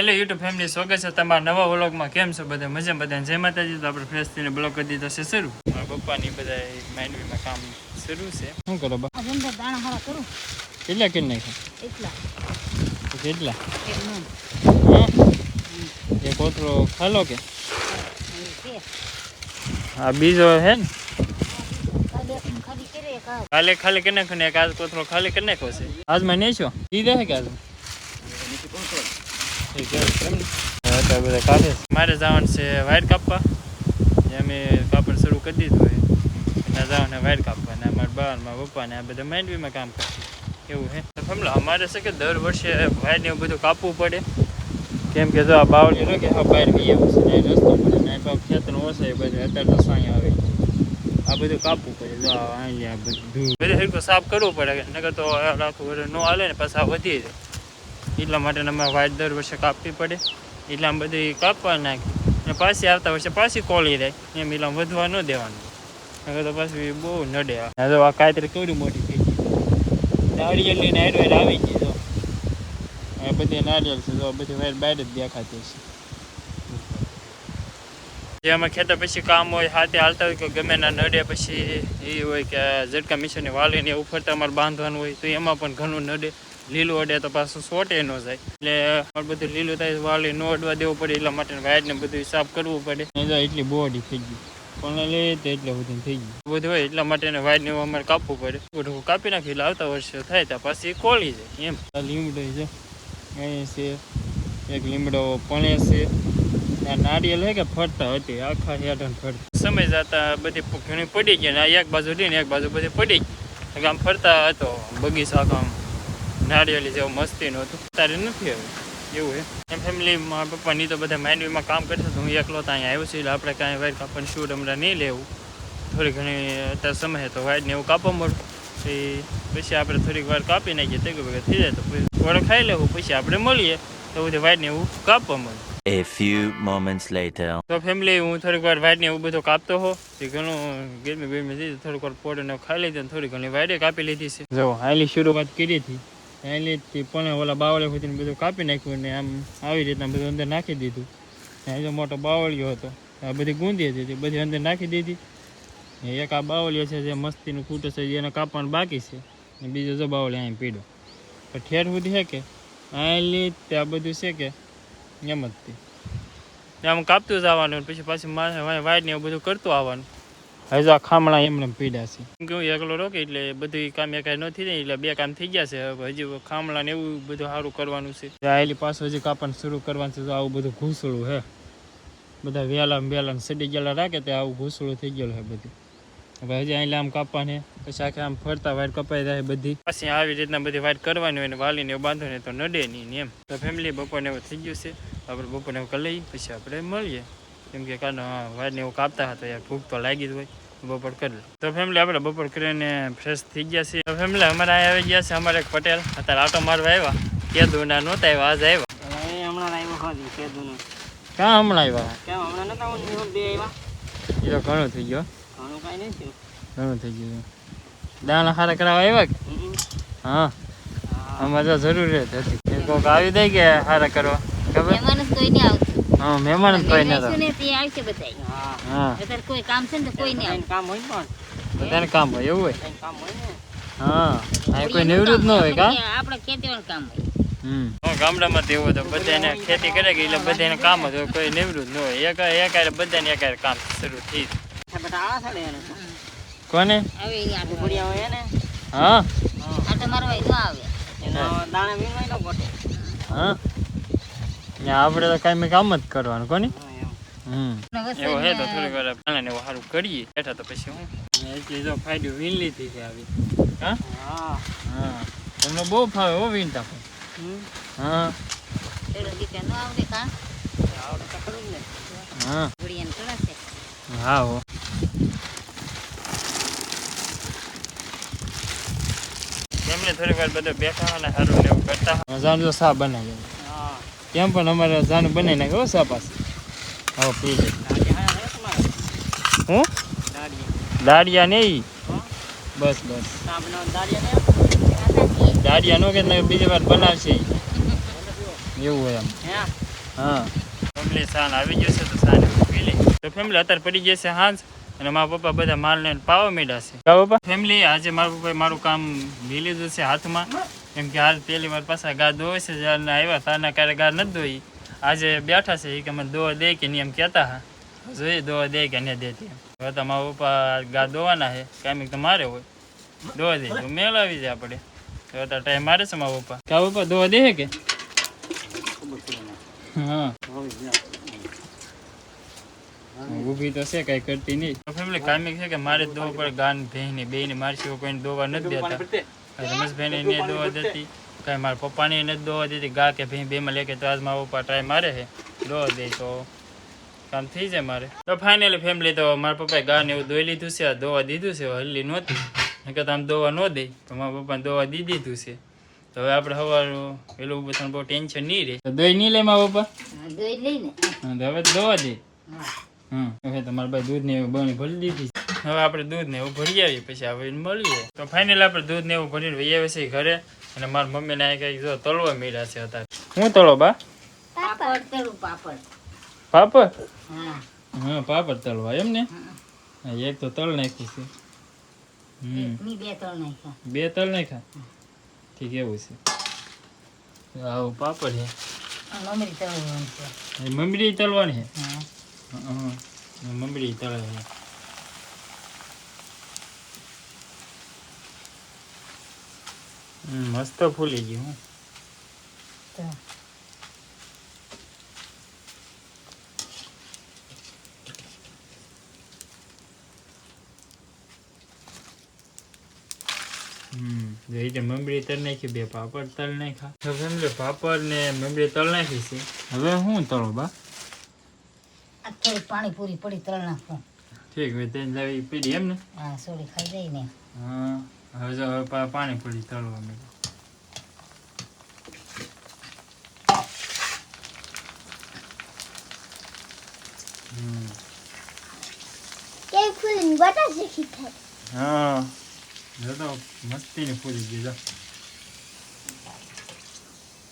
Hello YouTube family સ્વાગત છે તમારા નવા વ્લોગમાં. કેમ છો બધા? મજા બધા જય માતાજી. તો આપણે ફ્રેશ થઈને બ્લોગ કરી દીધો છે શરૂ. મારા પપ્પાની બધા માઇન્ડવીમાં કામ શરૂ છે. શું કરો બા? દાણા હારા કરું. કેટલા કરી નાખ્યા? એટલા. કેટલા? એ કોથળો ખાલો કે? આ બીજો હે ને? ખાલી ખાલી કરી નાખ્યો ને એક આજ કોથળો ખાલી કરી નાખ્યો છે? આજમાં નહીં છો ઈ રહે કે આજમાં મારે જવાનું છે વાયર કાપવા. જે અમે કાપડ શરૂ કરી દીધું હોય ત્યાં જવાને વાયર કાપવા ને અમારા બા ને મારા પપ્પા ને આ બધા માંડવીમાં કામ કરશે એવું હે. તો ફેમલા અમારે છે કે દર વર્ષે વાયર ને એવું બધું કાપવું પડે. કેમ કે જો આ બાવળી રહે કે હા બહાર બી એવું છે ને રસ્તો પડે ને આ ખેતર ઓછા એ બધું અત્યારે તો સાંઈ આવે. આ બધું કાપવું પડે. જો આ અહીંયા બધું. બધું હરખું સાફ કરવું પડે. નકર તો આખું વર્ષ ન હાલે ને, પાછા વધી જાય. એટલા માટે અમારે વાઇટ દર વર્ષે કાપવી પડે. એટલે બધી કાપવા નાખી. અને પાછી આવતા વર્ષે પાછી કોળી રહે. એમ એટલે વધવા ન દેવાનું. નકર તો પાછું બહુ નડે હવે આ કાતરી કેવડી મોટી થઈ ગઈ. નાળિયેરની નાઈટ આવી ગઈ તો. આ બધી નાળિયેર છે તો બધી વાયર બહાર જ દેખાતી છે જે ખેતર પછી કામ હોય, હાથે હાલતા હોય કે ગમે ના નડે પછી એ હોય કે ઝટકા મિશનની વાલીને એવું અમારે બાંધવાનું હોય તો એમાં પણ ઘણું નડે. લીલું અડે તો પાછું સોટે ન જાય. એટલે બધું લીલું થાય વાલી ન અડવા દેવું પડે એટલા માટે વાયરને બધું સાફ કરવું પડે. એટલી બોડી થઈ ગઈ. પણ લે તો એટલે બધું થઈ ગયું. બધું હોય એટલા માટે વાયરને અમારે કાપવું પડે. બધું કાપી નાખી એટલે આવતા વર્ષે થાય ત્યાં પાછી ખોલી જાય એમ. લીમડો છે અહીં છે એક લીમડો પણે છે. નારિયેલ હે કે ફરતા હતી આખા હેઠળ ફરતા. સમય જતા બધી ઘણી પડી ગઈ ને એક બાજુ રહી ને એક બાજુ બધી પડી ગઈ આમ ફરતા હતો બગીચા આખા આમ નારિયેલી જેવું મસ્તી નું હતું. તારે નથી હવે? એવું હે? એમ ફેમિલી મારા પપ્પાની તો બધા માઇન્ડવીમાં કામ કરતા તો હું એકલો તો અહીંયા આવ્યો છું એટલે આપણે કાંઈ વાયર કાપણ શૂટ હમણાં નહીં લેવું. થોડી ઘણી અત્યારે સમય તો વાયરને એવું કાપવા મળું. પછી પછી આપણે થોડીક વાર કાપી નાખીએ તે વગર થઈ જાય તો થોડો ખાઈ લેવું પછી આપણે મળીએ તો બધી વાયરને એવું કાપવા મળે. A few moments later. તો ફેમિલી હું થોડીક વાર વાઈટ ને એવું બધું કાપતો હો તે ઘણું ગરમી ગરમી થઈ થોડીક વાર પોડ ને ખાઈ લીધી ને થોડી ઘણી વાઈડે કાપી લીધી છે. જો હાલી શરૂઆત કરી હતી. હાલી થી પણ ઓલા બાવળે સુધી બધું કાપી નાખ્યું ને આમ આવી રીતના બધું અંદર નાખી દીધું. અહીં જો મોટો બાવળિયો હતો. આ બધી ગુંદી હતી તે બધી અંદર નાખી દીધી. એક આ બાવળિયો છે જે મસ્તીનું ખૂટે છે એને કાપવાનું બાકી છે. ને બીજો જો બાવળી અહીં પીડો પણ ઠેર સુધી છે કે? હાલી ત્યાં બધું છે કે? એમ જ તે. આમ કાપતું જવાનું પછી પાછી માથે વાઈટ ને એવું બધું કરતું આવવાનું. હવે જો આ ખામણા એમને એમ પીડ્યા છે. કેમ કે હું એકલો રોકે એટલે બધું કામ એકાય ન થઈ જાય એટલે બે કામ થઈ ગયા છે. હવે હજી ખામણા ને એવું બધું સારું કરવાનું છે. આવેલી પાછું હજી કાપવાનું શરૂ કરવાનું છે તો આવું બધું ઘૂસળું હે. બધા વેલા વેલા સડી ગયેલા રાખે તે આવું ઘૂસળું થઈ ગયેલું છે બધું. હવે હજી અહીં આમ કાપવાને પછી આખે આમ ફરતા વાઈટ કપાઈ જાય બધી. પછી આવી રીતના બધી વાઈટ કરવાની હોય ને વાલીને એવું બાંધો ને તો નડે નહીં ને એમ. તો ફેમિલી બપોરને એવું થઈ ગયું છે. આપણે બપોરને એવું કરી લઈએ પછી આપણે મળીએ. કેમ કે કાનો વાઈટને એવું કાપતા હતા યાર ભૂખ તો લાગી જ હોય. બપોર કરી લે. તો ફેમિલી આપણે બપોર કરીને ફ્રેશ થઈ ગયા છીએ. તો ફેમિલી અમારે અહીંયા આવી ગયા છે અમારે એક પટેલ. અત્યારે આટો મારવા આવ્યા. કે ના નહોતા આવ્યા આજ આવ્યા. એ હમણાં આવ્યો કેદુનું. ક્યાં હમણાં આવ્યા? કેમ હમણાં નતા આવું બે આવ્યા? એ તો ઘણું થઈ ગયો ઘણું કાંઈ નહીં થયું. ઘણું થઈ ગયું. દાણા હારા કરાવવા આવ્યા કે? હા હા. આમાં તો જરૂરિયાત હતી. કોક આવી દઈ કે હારા કરવા. ખબર? કોઈ નહીં આવતું. હા મહેમાન કોઈ ને તે આવશે બધા હા. હા અત્યારે કોઈ કામ છે ને તો કોઈ નહીં કામ હોય પણ. બધાને કામ હોય એવું હોય? કામ હોય ને. હા. આ કોઈ નિવૃત્ત ન હોય કા? આપણે ખેતીવાનું કામ હોય. હમ. ગામડામાં તો એવું હતું બધાને ખેતી કરે કે એટલે બધાને કામ જ હોય કોઈ નિવૃત્ત ન હોય. એક એક બધાને એક કામ શરૂ થઈ આ કોને? આવે. ને હા. આટો મારવા ન આવે. એનો દાણા વીણવાય ન હા. આપણે તો કાંઈ કામ જ કરવાનું કોની? હમ. એવો હે તો થોડીક વાર પાણી ને એવું સારું કરીએ. બેઠા તો પછી હું? એટલી જો ફાયદો વીણ લીધી છે આવી. હા? હા. તમને બહુ ફાવે હો વીણતા પણ હા. તો હા. હા હો. એમને થોડીક વાર બધું બેઠા અને સારું ને એવું કરતા. જો સા બનાવી. કેમ પણ અમારે જાણ બનાવી નાખે હો સાપાસ હવે પી લે. હા? દાડિયા નહીં બસ બસ. દાડિયા નો કે બીજી વાર બનાવશે એવું હોય એમ. હે. ફેમિલી સાન આવી જશે તો સાને પી લે. તો ફેમિલી અત્યારે પડી જશે હાંજ અને મારા પપ્પા બધા માલ ને પાવા મીડા છે. પપ્પા. ફેમિલી, આજે મારા પપ્પાએ મારું કામ લઈ લીધું છે હાથમાં. કેમ કે હાલ પહેલી વાર પાછા ગા દોવે છે, જ્યારે આવ્યા હતા આના કારે ગા નથી ધોઈ. આજે બેઠા છે કે મને દોવા દે કે નહીં એમ કહેતા હા. જોઈએ દોવા દે કે નહીં દેતી હવે તો મારા પપ્પા ગા દોવાના છે કામિક તો મારે હોય. દોવા દે, તો જાય આપણે. તો ટાઈમ મારે છે મારા પપ્પા. કા પપ્પા દોવા દે કે? હા. ઊભી તો છે, કઈ કરતી નહીં. ફેમિલી કામિક છે કે મારે દોવા પડે, ગાન ને બે ને મારી સિવાય કોઈને દોવા નથી દેતા. રમેશભાઈને ને દોવા દેતી. કાંઈ મારા પપ્પાને નથી દોવા દેતી. ગા કે ભેં બેમાં લે કે તો આજ મારા પપ્પા ટ્રાય મારે છે દોવા દે તો. કામ થઈ જાય મારે. તો ફાઇનલી ફેમિલી તો મારા પપ્પાએ ગા ને એવું દોઈ લીધું છે આ દોવા દીધું છે હલ્લી નહોતી. નકર તો આમ દોવા ન દે તો મારા પપ્પાને દોવા દી દીધું છે. તો હવે આપણે સવાર પેલું બધું બહુ ટેન્શન નહીં રહે. તો દોઈ નહીં લે મારા પપ્પા? હા, દોઈ લઈને તો હવે દોવા દે. હા. હમ. હવે તમારા ભાઈ દૂધ ને એવું બની ભરી દીધી છે. હવે આપણે દૂધ ને એવું ભરી આવીએ પછી હવે મળીએ. તો ફાઇનલ આપણે દૂધ ને એવું ભરીને વહી આવે છે ઘરે. અને મારા મમ્મી ને કંઈક જો તળવા મીડા છે અત્યારે. હું તળો બા? પાપડ તળું પાપડ. પાપડ? હા. પાપડ તળવા એમ ને? એક તો તળ નાખ્યું છે. હમ. બે બે તળ નાખ્યા? ઠીક એવું છે. આવું પાપડ છે. આ મમરી તળવાની છે. મમરી તળવાની છે? મમરી તળે છે હમ, મસ્ત ફૂલી ગયું રીતે મમરી તળ નાખી બે પાપડ તળ નાખ્યા તો ફેમિલી પાપડ ને મમરી તળ નાખી છે હવે હું તળો બા થોડી પાણીપુરી પડી તળ નાખો ઠીક હવે તેને લાવી પીડી એમ ને હા સોડી ખાઈ જાય ને હા હવે જો હવે પા- પાણી પડી તળવા હમ. કેવી ફૂલીને બટા શીખી થાય હા. જો તો મસ્તીની ફૂલી ગઈ જો.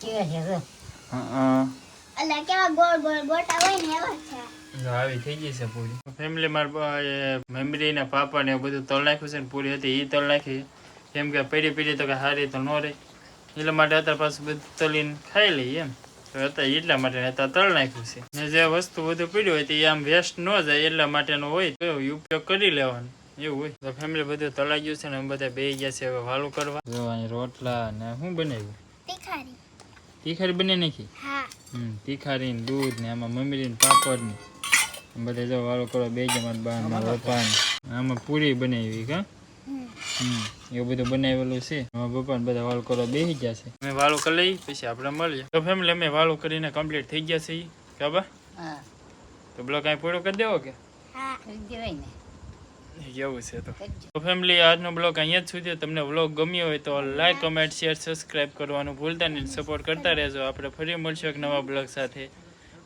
કેવા છે જો? હા એટલે કેવા ગોળ ગોળ ગોટા હોય ને એવા છે. જો આવી થઈ ગઈ છે પૂરી. ફેમિલી મારા મેમરી ને પાપા ને એવું બધું તળ નાખ્યું છે ને પૂરી હતી એ તળ નાખી. કેમ કે પીડી પીડી તો કે સારી તો ન રહે. એટલા માટે અત્યારે પાછું બધું તળીને ખાઈ લઈએ એમ. તો અત્યારે એટલા માટે અત્યારે તળ નાખ્યું છે. ને જે વસ્તુ બધું પીડ્યું હોય તો એ આમ વેસ્ટ ન જાય એટલા માટેનો હોય તો ઉપયોગ કરી લેવાનો. એવું હોય. તો ફેમિલી બધું તળાઈ ગયું છે ને અમે બધા બે ગયા છે હવે વાલું કરવા. જો અહીં રોટલા ને શું બનાવ્યું? તીખારી. તીખારી બની નાખી? હા. હમ તીખારી ને દૂધ ને આમાં મમરી ને પાપડ ને. બધા જો વાળો કરો બે જમાત બાર મારા આમાં પૂરી બનાવી કા? એવું બધું બનાવેલું છે. મારા પપ્પાને બધા વાળો કરો બેસી ગયા છે. અમે વાળો કરી લઈ પછી આપણે મળીએ. તો ફેમિલી અમે વાળો કરીને કમ્પ્લીટ થઈ ગયા છે ઈ. કાબા તો બ્લોક કાંઈ પૂરો કરી દેવો કે? એવું છે તો. તો ફેમિલી આજનો બ્લોગ અહીંયા જ સુધી. તમને બ્લોગ ગમ્યો હોય તો લાઈક કમેન્ટ શેર સબસ્ક્રાઇબ કરવાનું ભૂલતા નહીં. સપોર્ટ કરતા રહેજો. આપણે ફરી મળશું એક નવા બ્લોગ સાથે.